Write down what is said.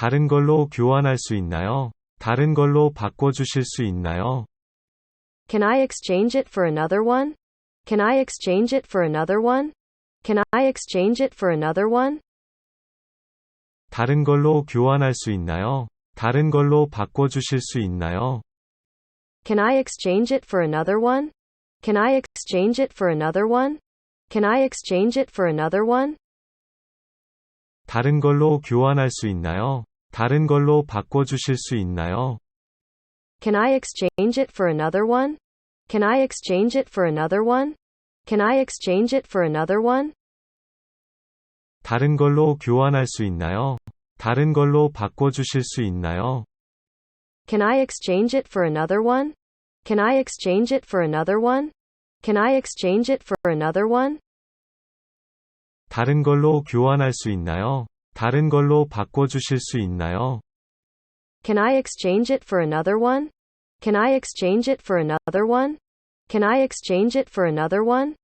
다른 걸로 교환할 수 있나요? 다른 걸로 바꿔 주실 수 있나요? Can I exchange it for another one? Can I exchange it for another one? Can I exchange it for another one? 다른 걸로 교환할 수 있나요? 다른 걸로 바꿔 주실 수 있나요? Can I exchange it for another one? Can I exchange it for another one? Can I exchange it for another one? 다른 걸로 교환할 수 있나요? 다른 걸로 바꿔 주실 수 있나요? Can I exchange it for another one? Can I exchange it for another one? Can I exchange it for another one? 다른 걸로 교환할 수 있나요? 다른 걸로 바꿔 주실 수 있나요? Can I exchange it for another one? Can I exchange it for another one? Can I exchange it for another one? 다른 걸로 교환할 수 있나요? 다른 걸로 바꿔 주실 수 있나요? Can I exchange it for another one? Can I exchange it for another one? Can I exchange it for another one?